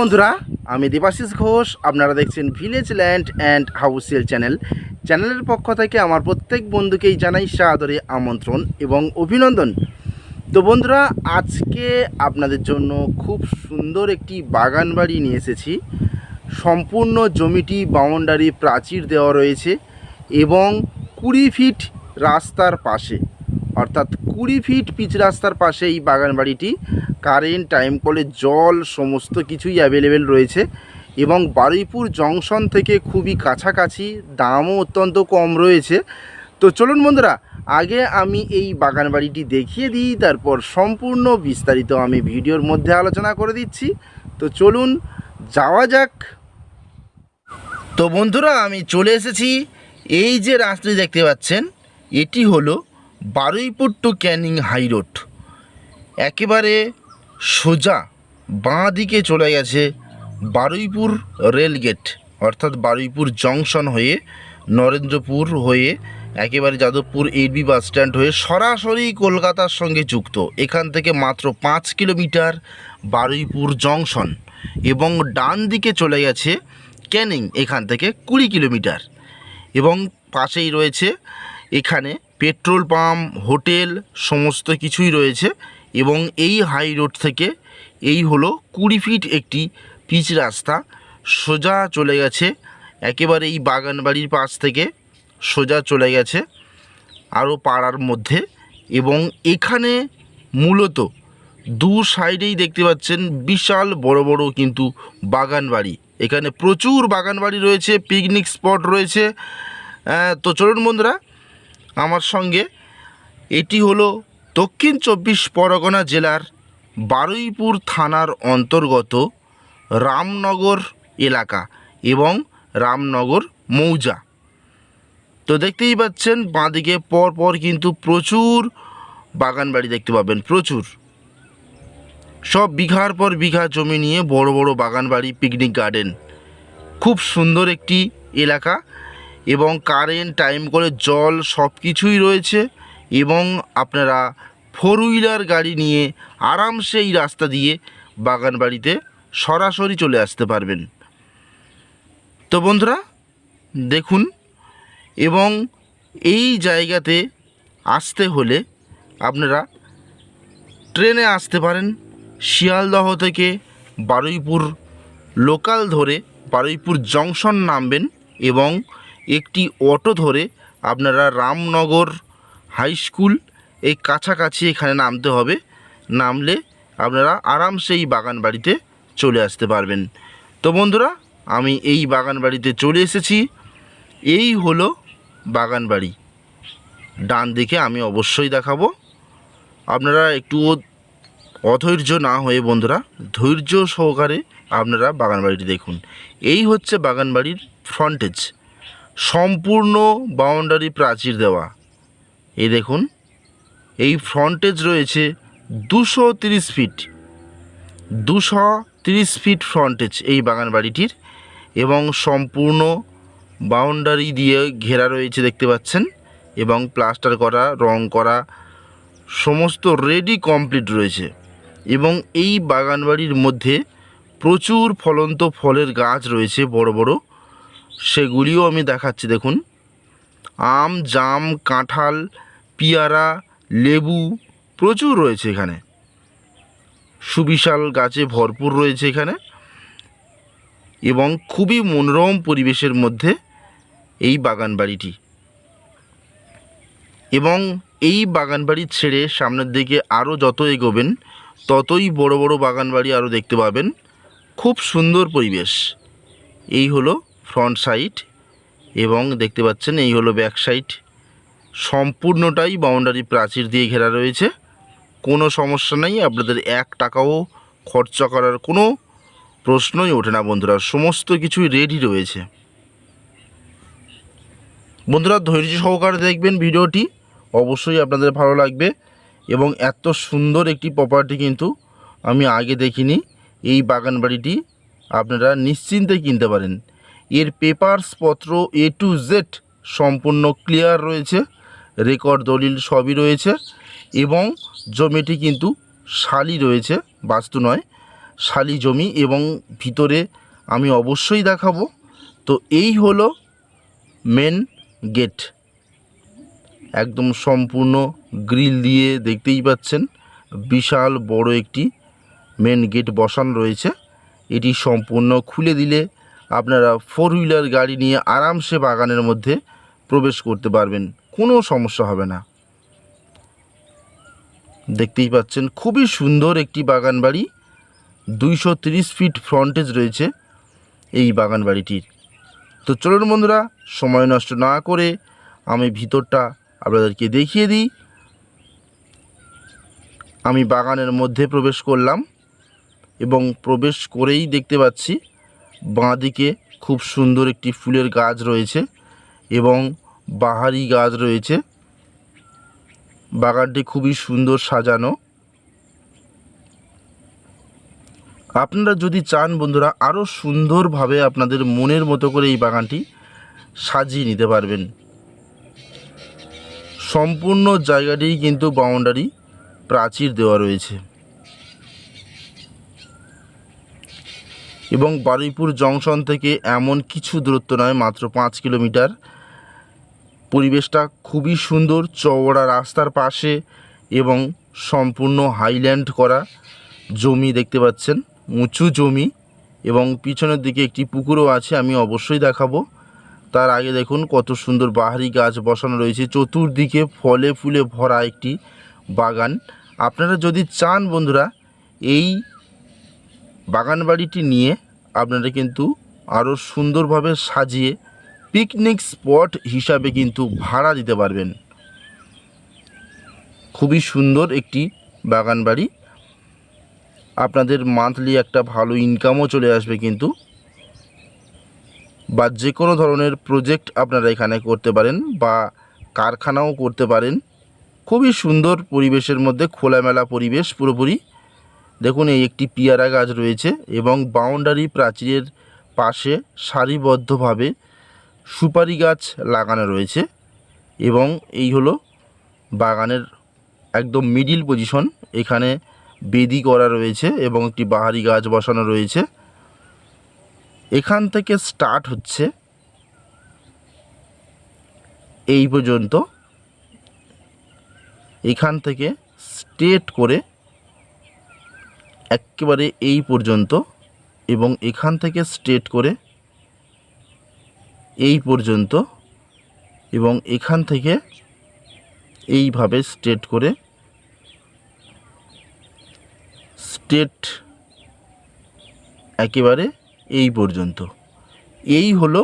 বন্ধুরা, আমি দেবাশিস ঘোষ, আপনারা দেখছেন village land and houses channel চ্যানেলের পক্ষ থেকে আমার প্রত্যেক বন্ধুকেই জানাই সাদরে আমন্ত্রণ এবং অভিনন্দন। তো বন্ধুরা, আজকে আপনাদের জন্য খুব সুন্দর একটি বাগান বাড়ি নিয়ে এসেছি। সম্পূর্ণ জমিটি বাউন্ডারি প্রাচীর দেওয়া রয়েছে এবং কুড়ি ফিট রাস্তার পাশে। অর্থাৎ কুড়ি ফিট পিচ রাস্তার পাশে এই বাগান বাড়িটি কারেন্ট টাইম কলে জল, সমস্ত কিছুই অ্যাভেলেবেল রয়েছে এবং বারুইপুর জংশন থেকে খুবই কাছাকাছি, দামও অত্যন্ত কম রয়েছে। তো চলুন বন্ধুরা, আগে আমি এই বাগান বাড়িটি দেখিয়ে দিই, তারপর সম্পূর্ণ বিস্তারিত আমি ভিডিওর মধ্যে আলোচনা করে দিচ্ছি। তো চলুন, যাওয়া যাক। তো বন্ধুরা, আমি চলে এসেছি। এই যে রাস্তাটি দেখতে পাচ্ছেন, এটি হলো Baruipur to Canning high road. একেবারে সোজা বাঁ দিকে চলে গেছে বারুইপুর রেলগেট অর্থাৎ বারুইপুর জংশন হয়ে নরেন্দ্রপুর হয়ে একেবারে যাদবপুর এইচবি বাস স্ট্যান্ড হয়ে সরাসরি কলকাতার সঙ্গে যুক্ত। এখান থেকে মাত্র পাঁচ কিলোমিটার বারুইপুর জংশন এবং ডান দিকে চলে গেছে ক্যানিং, এখান থেকে কুড়ি কিলোমিটার এবং পাশেই রয়েছে এখানে পেট্রোল পাম্প, হোটেল, সমস্ত কিছুই রয়েছে এবং এই হাই রোড থেকে এই হলো কুড়ি ফিট একটি পিচ রাস্তা। সোজা চলে গেছে, একেবারে এই বাগান বাড়ির পাশ থেকে সোজা চলে গেছে আরও পাড়ার মধ্যে এবং এখানে মূলত দু সাইডেই দেখতে পাচ্ছেন বিশাল বড় বড় কিন্তু বাগান বাড়ি এখানে প্রচুর বাগান বাড়ি রয়েছে পিকনিক স্পট রয়েছে। তো চলুন বন্ধুরা আমার সঙ্গে। এটি হলো দক্ষিণ চব্বিশ পরগনা জেলার বারুইপুর থানার অন্তর্গত রামনগর এলাকা এবং রামনগর মৌজা। তো দেখতেই পাচ্ছেন, বাঁদিকে পর পর কিন্তু প্রচুর বাগান বাড়ি দেখতে পাবেন, প্রচুর। সব বিঘার পর বিঘা জমি নিয়ে বড় বড় বাগান বাড়ি পিকনিক গার্ডেন খুব সুন্দর একটি এলাকা। এবং কারেন্ট টাইম করে জল সব কিছুই রয়েছে এবং আপনারা ফোর হুইলার গাড়ি নিয়ে আরামসে এই রাস্তা দিয়ে বাগান বাড়িতে সরাসরি চলে আসতে পারবেন। তো বন্ধুরা, দেখুন, এবং এই জায়গাতে আসতে হলে আপনারা ট্রেনে আসতে পারেন শিয়ালদহ থেকে বারুইপুর লোকাল ধরে বারুইপুর জংশন নামবেন এবং একটি অটো ধরে আপনারা রামনগর হাই স্কুল এই কাছাকাছি এখানে নামতে হবে। নামলে আপনারা আরামসে এই বাগান বাড়িতে চলে আসতে পারবেন। তো বন্ধুরা, আমি এই বাগান বাড়িতে চলে এসেছি। এই হলো বাগান বাড়ি ডান দিকে আমি অবশ্যই দেখাবো। আপনারা একটু অধৈর্য না হয়ে বন্ধুরা, ধৈর্য সহকারে আপনারা বাগান বাড়িটি দেখুন। এই হচ্ছে বাগান বাড়ির ফ্রন্টেজ সম্পূর্ণ বাউন্ডারি প্রাচীর দেওয়া। এই দেখুন, এই ফ্রন্টেজ রয়েছে দুশো তিরিশ ফিট দুশো তিরিশ ফিট ফ্রন্টেজ এই বাগান বাড়িটির এবং সম্পূর্ণ বাউন্ডারি দিয়ে ঘেরা রয়েছে দেখতে পাচ্ছেন এবং প্লাস্টার করা, রং করা, সমস্ত রেডি কমপ্লিট রয়েছে। এবং এই বাগান বাড়ির মধ্যে প্রচুর ফলন্ত ফলের গাছ রয়েছে, বড় বড়। সেগুলিও আমি দেখাচ্ছি, দেখুন। আম, জাম, কাঁঠাল, পিয়ারা, লেবু প্রচুর রয়েছে এখানে। সুবিশাল গাছে ভরপুর রয়েছে এখানে। এবং খুবই মনোরম পরিবেশের মধ্যে এই বাগান বাড়িটি এবং এই বাগান বাড়ি ছেড়ে সামনের দিকে আরও যত এগোবেন, ততই বড় বড় বাগান বাড়ি আরও দেখতে পাবেন। খুব সুন্দর পরিবেশ। এই হলো ফ্রন্ট সাইড এবং দেখতে পাচ্ছেন এই হলো ব্যাক সাইড। সম্পূর্ণটাই বাউন্ডারি প্রাচীর দিয়ে ঘেরা রয়েছে। কোনো সমস্যা নেই, আপনাদের এক টাকাও খরচা করার কোনো প্রশ্নই ওঠে না বন্ধুরা, সমস্ত কিছুই রেডি রয়েছে। বন্ধুরা, ধৈর্য সহকারে দেখবেন ভিডিওটি, অবশ্যই আপনাদের ভালো লাগবে এবং এত সুন্দর একটি প্রপার্টি কিন্তু আমি আগে দেখিনি, এই বাগান বাড়িটি আপনারা নিশ্চিন্তে কিনতে পারেন। এর পেপারস পত্র এ টু জেড সম্পূর্ণ ক্লিয়ার রয়েছে রেকর্ড দলিল সবই রয়েছে এবং জমিটি কিন্তু শালি রয়েছে, বাস্তু নয়, শালি জমি এবং ভিতরে আমি অবশ্যই দেখাবো। তো এই হলো মেন গেট একদম সম্পূর্ণ গ্রিল দিয়ে দেখতেই পাচ্ছেন, বিশাল বড় একটি মেন গেট বসানো রয়েছে। এটি সম্পূর্ণ খুলে দিলে আপনারা ফোর হুইলার গাড়ি নিয়ে আরামসে বাগানের মধ্যে প্রবেশ করতে পারবেন, কোনো সমস্যা হবে না। দেখতেই পাচ্ছেন, খুবই সুন্দর একটি বাগান বাড়ি, দুইশো ফিট ফ্রন্টেজ রয়েছে এই বাগান বাড়িটির। তো চলুন বন্ধুরা, সময় নষ্ট না করে আমি ভিতরটা আপনাদেরকে দেখিয়ে দিই। আমি বাগানের মধ্যে প্রবেশ করলাম এবং প্রবেশ করেই দেখতে পাচ্ছি বাঁদিকে খুব সুন্দর একটি ফুলের গাছ রয়েছে এবং বাহারি গাছ রয়েছে। বাগানটি খুবই সুন্দর সাজানো। আপনারা যদি চান বন্ধুরা আরও সুন্দরভাবে আপনাদের মনের মতো করে এই বাগানটি সাজিয়ে নিতে পারবেন। সম্পূর্ণ জায়গাটি কিন্তু বাউন্ডারি প্রাচীর দেওয়া রয়েছে। এবং বারুইপুর জংশন থেকে এমন কিছু দূরত্ব নয়, মাত্র পাঁচ কিলোমিটার। পরিবেশটা খুবই সুন্দর, চওড়া রাস্তার পাশে এবং সম্পূর্ণ হাইল্যান্ড করা জমি দেখতে পাচ্ছেন, উঁচু জমি এবং পিছনের দিকে একটি পুকুরও আছে, আমি অবশ্যই দেখাবো। তার আগে দেখুন কত সুন্দর বাহারি গাছ বসানো রয়েছে, চতুর্দিকে ফলে ফুলে ভরা একটি বাগান। আপনারা যদি চান বন্ধুরা, এই বাগান বাড়িটি নিয়ে আপনারা কিন্তু আরও সুন্দরভাবে সাজিয়ে পিকনিক স্পট হিসাবে কিন্তু ভাড়া দিতে পারবেন। খুবই সুন্দর একটি বাগান বাড়ি আপনাদের মান্থলি একটা ভালো ইনকামও চলে আসবে কিন্তু। বা যে কোনো ধরনের প্রজেক্ট আপনারা এখানে করতে পারেন বা কারখানাও করতে পারেন। খুবই সুন্দর পরিবেশের মধ্যে খোলামেলা পরিবেশ পুরোপুরি। দেখুন, এই একটি পিয়ারা গাছ রয়েছে এবং বাউন্ডারি প্রাচীরের পাশে সারিবদ্ধভাবে সুপারি গাছ লাগানো রয়েছে এবং এই হলো বাগানের একদম মিডিল পজিশন এখানে বেদি করা রয়েছে এবং একটি বাহারি গাছ বসানো রয়েছে। এখান থেকে স্টার্ট হচ্ছে এই পর্যন্ত। এখান থেকে স্ট্রেট করে একেবারে এই পর্যন্ত এবং এখান থেকে স্ট্রেট করে এই পর্যন্ত এবং এখান থেকে এইভাবে স্ট্রেট করে স্ট্রেট একেবারে এই পর্যন্ত। এই হলো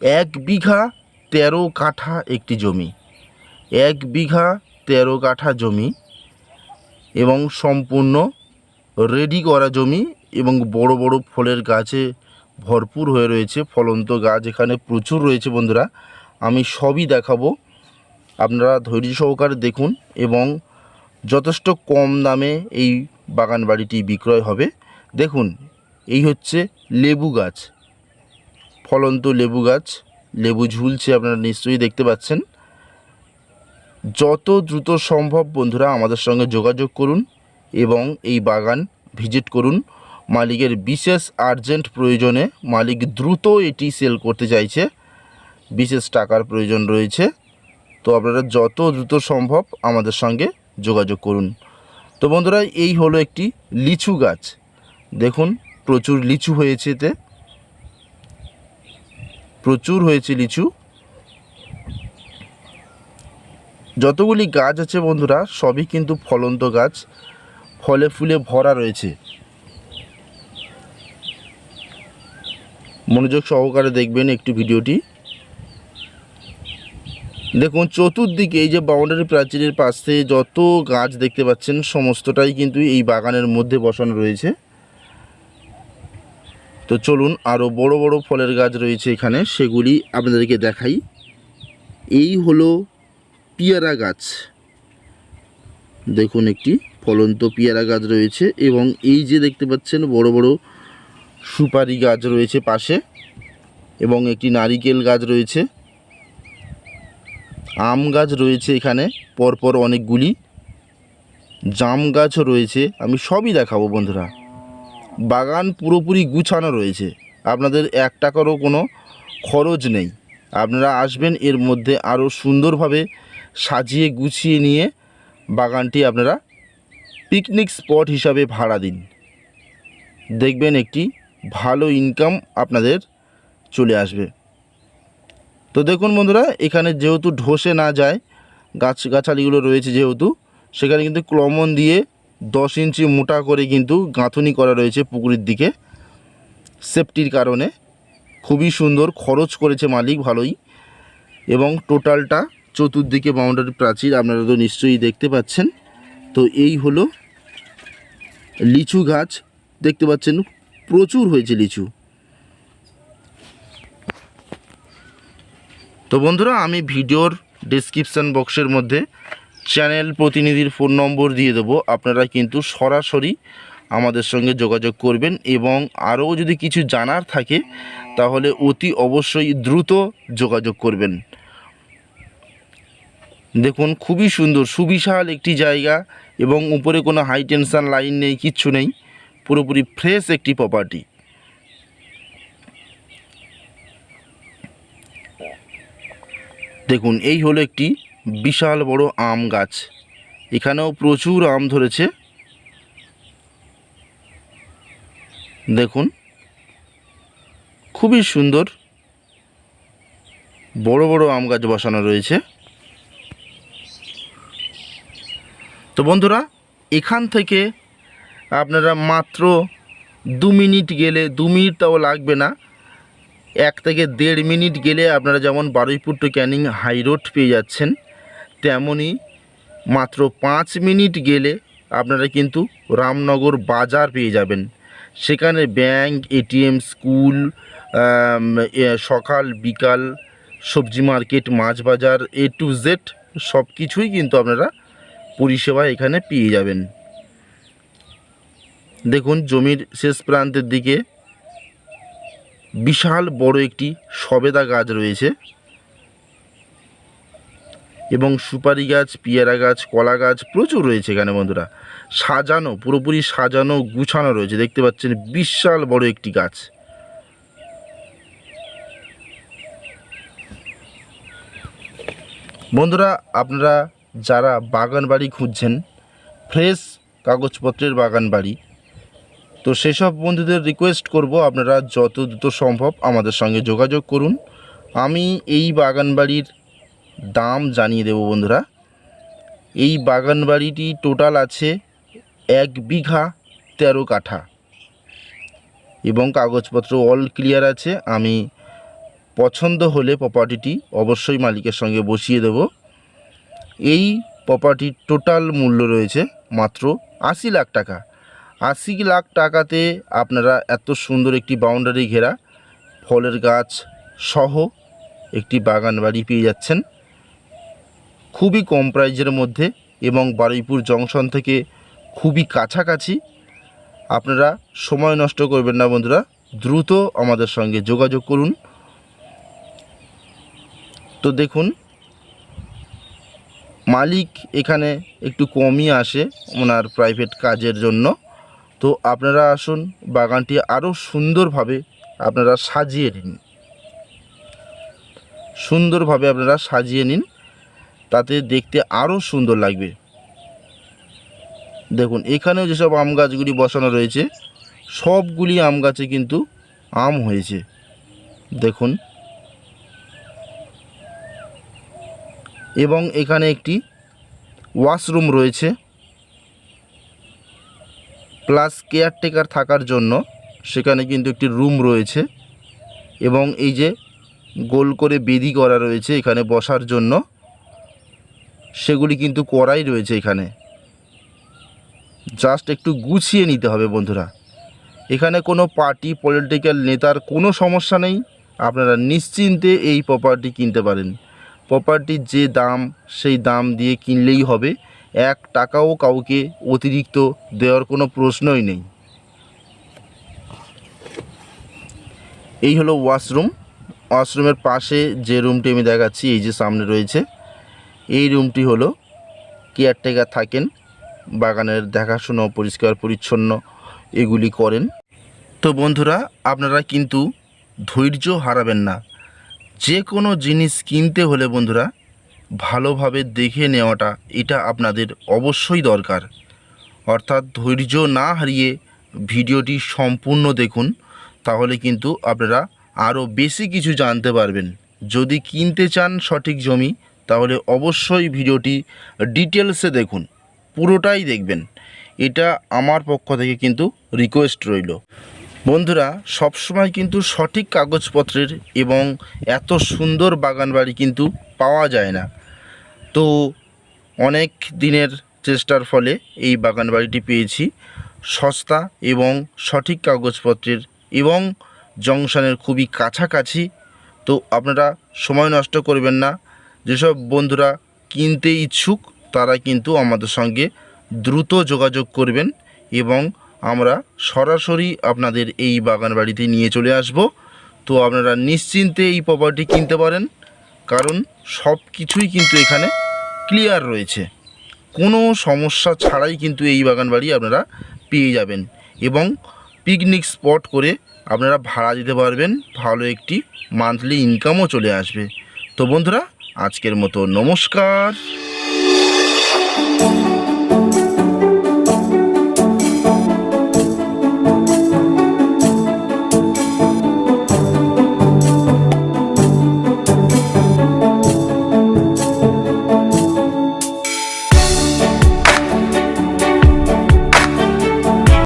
এক বিঘা তেরো কাঠা একটি জমি। এক বিঘা তেরো কাঠা জমি এবং সম্পূর্ণ রেডি করা জমি এবং বড় বড় ফলের গাছে ভরপুর হয়ে রয়েছে ফলন্ত গাছ। এখানে প্রচুর রয়েছে বন্ধুরা। আমি সবই দেখাবো। আপনারা ধৈর্য সহকারে দেখুন এবং যথেষ্ট কম দামে এই বাগান বাড়িটি বিক্রয় হবে। দেখুন, এই হচ্ছে লেবু গাছ। ফলন্ত লেবু গাছ। লেবু ঝুলছে আপনারা নিশ্চয়ই দেখতে পাচ্ছেন। যত দ্রুত সম্ভব বন্ধুরা আমাদের সঙ্গে যোগাযোগ করুন। এবং এই বাগান ভিজিট করুন। মালিকের বিশেষ আর্জেন্ট প্রয়োজনে মালিক দ্রুত এটি সেল করতে চাইছে। বিশেষ টাকার প্রয়োজন রয়েছে। তো আপনারা যত দ্রুত সম্ভব আমাদের সঙ্গে যোগাযোগ করুন। তো বন্ধুরা, এই হলো একটি লিচু গাছ। দেখুন, প্রচুর লিচু হয়েছে এতে। প্রচুর হয়েছে লিচু। যতগুলি গাছ আছে বন্ধুরা, সবই কিন্তু ফলন্ত গাছ। ফলে ফুলে ভরা রয়েছে। মনোযোগ সহকারে দেখবেন একটি ভিডিওটি। দেখুন, চতুর্দিকে এই যে বাউন্ডারি প্রাচীরের পাশে যত গাছ দেখতে পাচ্ছেন, সমস্তটাই কিন্তু এই বাগানের মধ্যে বসানো রয়েছে। তো চলুন আরও বড় বড় ফলের গাছ রয়েছে এখানে, সেগুলি আপনাদেরকে দেখাই। এই হলো পিয়ারা গাছ। দেখুন একটি। ফলন্ত পেয়ারা গাছ রয়েছে এবং এই যে দেখতে পাচ্ছেন বড় বড় সুপারি গাছ রয়েছে পাশে এবং একটি নারিকেল গাছ রয়েছে। আম গাছ রয়েছে এখানে, পরপর অনেকগুলি। জাম গাছও রয়েছে, আমি সবই দেখাবো বন্ধুরা। বাগান পুরোপুরি গুছানো রয়েছে, আপনাদের এক টাকারও কোনো খরচ নেই। আপনারা আসবেন, এর মধ্যে আরও সুন্দরভাবে সাজিয়ে গুছিয়ে নিয়ে বাগানটি আপনারা পিকনিক স্পট হিসাবে ভাড়া দিন। দেখবেন একটি ভালো ইনকাম আপনাদের চলে আসবে। তো দেখুন বন্ধুরা, এখানে যেহেতু ঢসে না যায়, গাছ গাছালিগুলো রয়েছে যেহেতু, সেখানে কিন্তু ক্লমন দিয়ে দশ ইঞ্চি মোটা করে কিন্তু গাঁথনি করা রয়েছে পুকুরের দিকে। সেফটির কারণে খুবই সুন্দর, খরচ করেছে মালিক ভালোই। এবং টোটালটা চতুর্দিকে বাউন্ডারি প্রাচীর আপনারা তো নিশ্চয়ই দেখতে পাচ্ছেন। তো এই হলো লিচু গাছ। দেখতে পাচ্ছেন, প্রচুর হয়েছে লিচু। তো বন্ধুরা, আমি ভিডিওর ডিসক্রিপশান বক্সের মধ্যে চ্যানেল প্রতিনিধির ফোন নম্বর দিয়ে দেবো। আপনারা কিন্তু সরাসরি আমাদের সঙ্গে যোগাযোগ করবেন এবং আরও যদি কিছু জানার থাকে, তাহলে অতি অবশ্যই দ্রুত যোগাযোগ করবেন। দেখুন, খুবই সুন্দর, সুবিশাল একটি জায়গা। এবং উপরে কোনো হাই টেনশান লাইন নেই, কিচ্ছু নেই, পুরোপুরি ফ্রেশ একটি প্রপার্টি দেখুন, এই হলো একটি বিশাল বড় আম গাছ। এখানেও প্রচুর আম ধরেছে। দেখুন, খুবই সুন্দর, বড় বড় আম গাছ বসানো রয়েছে। তো বন্ধুরা, এখান থেকে আপনারা মাত্র দু মিনিট গেলে, দু মিনিট তাও লাগবে না। এক থেকে দেড় মিনিট গেলে আপনারা যেমন Baruipur to Canning high road পেয়ে যাচ্ছেন তেমনই মাত্র পাঁচ মিনিট গেলে আপনারা কিন্তু রামনগর বাজার পেয়ে যাবেন। সেখানে ব্যাংক এটিএম স্কুল সকাল, বিকাল, সবজি মার্কেট, মাছ বাজার, এ টু জেড সব কিছুই কিন্তু আপনারা পরিষেবা এখানে পেয়ে যাবেন। দেখুন, জমির শেষ প্রান্তের দিকে বিশাল বড় একটি সবেদা গাছ রয়েছে এবং সুপারি গাছ, পেয়ারা গাছ, কলা গাছ প্রচুর রয়েছে এখানে বন্ধুরা। সাজানো, পুরোপুরি সাজানো, গুছানো রয়েছে। দেখতে পাচ্ছেন, বিশাল বড় একটি গাছ। বন্ধুরা, আপনারা যারা বাগান বাড়ি খুঁজছেন, ফ্রেশ কাগজপত্রের বাগান বাড়ি তো সেসব বন্ধুদের রিকোয়েস্ট করব আপনারা যত দ্রুত সম্ভব আমাদের সঙ্গে যোগাযোগ করুন। আমি এই বাগান বাড়ির দাম জানিয়ে দেব বন্ধুরা। এই বাগান বাড়িটি টোটাল আছে এক বিঘা তেরো কাঠা। এবং কাগজপত্র অল ক্লিয়ার আছে। আমি পছন্দ হলে প্রপার্টিটি অবশ্যই মালিকের সঙ্গে বসিয়ে দেব। এই প্রপার্টির টোটাল মূল্য রয়েছে মাত্র আশি লাখ টাকা। আশি লাখ টাকাতে আপনারা এত সুন্দর একটি বাউন্ডারি ঘেরা ফলের গাছ সহ একটি বাগান বাড়ি পেয়ে যাচ্ছেন। খুবই কম প্রাইজের মধ্যে এবং বারুইপুর জংশন থেকে খুবই কাছাকাছি। আপনারা সময় নষ্ট করবেন না বন্ধুরা, দ্রুত আমাদের সঙ্গে যোগাযোগ করুন। তো দেখুন মালিক এখানে একটু কমই আসে ওনার প্রাইভেট কাজের জন্য। তো আপনারা আসুন, বাগানটি আরও সুন্দরভাবে আপনারা সাজিয়ে নিন। সুন্দরভাবে আপনারা সাজিয়ে নিন, তাতে দেখতে আরও সুন্দর লাগবে। দেখুন, এখানেও যেসব আম গাছগুলি বসানো রয়েছে, সবগুলি আম গাছে কিন্তু আম হয়েছে। দেখুন এবং এখানে একটি ওয়াশরুম রয়েছে। প্লাস কেয়ারটেকার থাকার জন্য সেখানে কিন্তু একটি রুম রয়েছে এবং এই যে গোল করে বেদি করা রয়েছে এখানে বসার জন্য, সেগুলি কিন্তু করাই রয়েছে এখানে। জাস্ট একটু গুছিয়ে নিতে হবে বন্ধুরা। এখানে কোনো পার্টি, পলিটিক্যাল নেতার কোনো সমস্যা নেই। আপনারা নিশ্চিন্তে এই প্রপার্টি কিনতে পারেন। প্রপার্টির যে দাম, সেই দাম দিয়ে কিনলেই হবে। এক টাকাও কাউকে অতিরিক্ত দেওয়ার কোনো প্রশ্নই নেই। এই হলো ওয়াশরুম ওয়াশরুমের পাশে যে রুমটি আমি দেখাচ্ছি, এই যে সামনে রয়েছে, এই রুমটি হলো কেয়ারটেকার থাকেন, বাগানের দেখাশুনো, পরিষ্কার, পরিচ্ছন্ন, এগুলি করেন। তো বন্ধুরা, আপনারা কিন্তু ধৈর্য হারাবেন না। যে কোনো জিনিস কিনতে হলে বন্ধুরা, ভালোভাবে দেখে নেওয়াটা এটা আপনাদের অবশ্যই দরকার। অর্থাৎ ধৈর্য না হারিয়ে ভিডিওটি সম্পূর্ণ দেখুন, তাহলে কিন্তু আপনারা আরও বেশি কিছু জানতে পারবেন। যদি কিনতে চান সঠিক জমি, তাহলে অবশ্যই ভিডিওটি ডিটেলসে দেখুন, পুরোটাই দেখবেন। এটা আমার পক্ষ থেকে কিন্তু রিকোয়েস্ট রইল। বন্ধুরা, সবসময় কিন্তু সঠিক কাগজপত্রের এবং এত সুন্দর বাগান বাড়ি কিন্তু পাওয়া যায় না। তো অনেক দিনের চেষ্টার ফলে এই বাগান বাড়িটি পেয়েছি। সস্তা এবং সঠিক কাগজপত্রের এবং জংশনের খুবই কাছাকাছি। তো আপনারা সময় নষ্ট করবেন না, যেসব বন্ধুরা কিনতে ইচ্ছুক তারা কিন্তু আমাদের সঙ্গে দ্রুত যোগাযোগ করবেন এবং আমরা সরাসরি আপনাদের এই বাগান বাড়িতে নিয়ে চলে আসব। তো আপনারা নিশ্চিন্তে এই প্রপার্টি কিনতে পারেন, কারণ সব কিছুই কিন্তু এখানে ক্লিয়ার রয়েছে। কোনো সমস্যা ছাড়াই কিন্তু এই বাগান বাড়ি আপনারা পেয়ে যাবেন এবং পিকনিক স্পট করে আপনারা ভাড়া দিতে পারবেন, ভালো একটি মান্থলি ইনকামও চলে আসবে। তো বন্ধুরা, আজকের মতো নমস্কার।